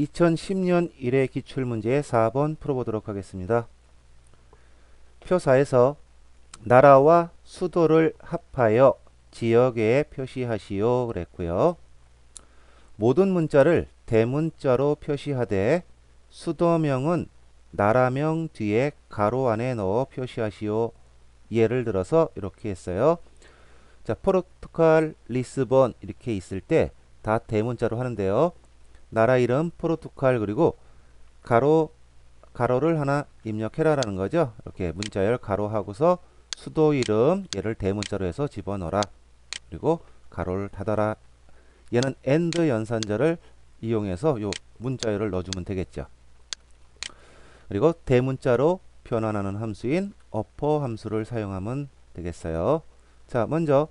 2010년 1회 기출문제 4번 풀어보도록 하겠습니다. 표4에서 나라와 수도를 합하여 지역에 표시하시오 그랬고요. 모든 문자를 대문자로 표시하되 수도명은 나라명 뒤에 가로 안에 넣어 표시하시오. 예를 들어서 이렇게 했어요. 자, 포르투갈, 리스본 이렇게 있을 때 다 대문자로 하는데요. 나라 이름 포르투갈 그리고 가로 가로를 하나 입력해라 라는 거죠. 이렇게 문자열 가로 하고서 수도 이름 얘를 대문자로 해서 집어넣어라. 그리고 가로를 닫아라. 얘는 AND 연산자를 이용해서 요 문자열을 넣어주면 되겠죠. 그리고 대문자로 변환하는 함수인 어퍼 함수를 사용하면 되겠어요. 자, 먼저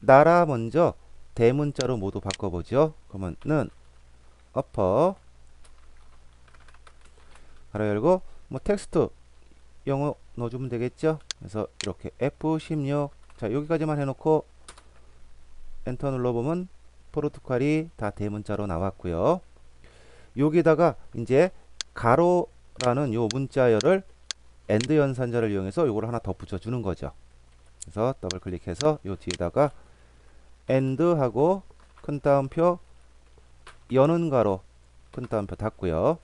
나라 먼저 대문자로 모두 바꿔보죠. 그러면은 어퍼 가로 열고 뭐 텍스트 영어 넣어주면 되겠죠. 그래서 이렇게 F16 자 여기까지만 해놓고 엔터 눌러보면 포르투갈이 다 대문자로 나왔고요. 여기다가 이제 가로라는 요 문자열을 엔드 연산자를 이용해서 요걸 하나 더 붙여주는 거죠. 그래서 더블 클릭해서 요 뒤에다가 엔드 하고 큰 따옴표 여는 가로 큰 따옴표 닫고요.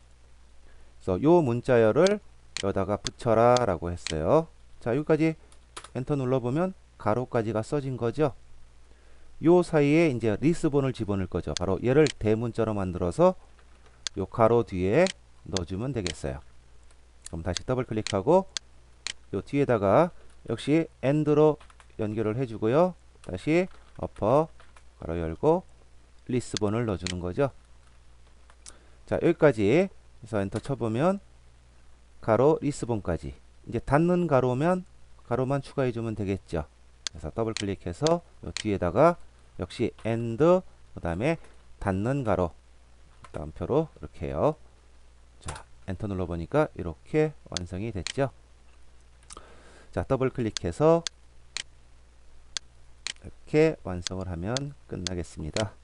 그래서 요 문자열을 여기다가 붙여라 라고 했어요. 자 여기까지 엔터 눌러보면 가로까지가 써진 거죠. 요 사이에 이제 리스본을 집어넣을 거죠. 바로 얘를 대문자로 만들어서 요 가로 뒤에 넣어주면 되겠어요. 그럼 다시 더블 클릭하고 요 뒤에다가 역시 엔드로 연결을 해주고요. 다시 어퍼 가로 열고 리스본을 넣어주는 거죠. 자 여기까지 해서 엔터 쳐보면 가로 리스본까지 이제 닫는 가로면 가로만 추가해 주면 되겠죠. 그래서 더블 클릭해서 요 뒤에다가 역시 엔드 그 다음에 닫는 가로 다음표로 이렇게 해요. 자 엔터 눌러 보니까 이렇게 완성이 됐죠. 자 더블 클릭해서 이렇게 완성을 하면 끝나겠습니다.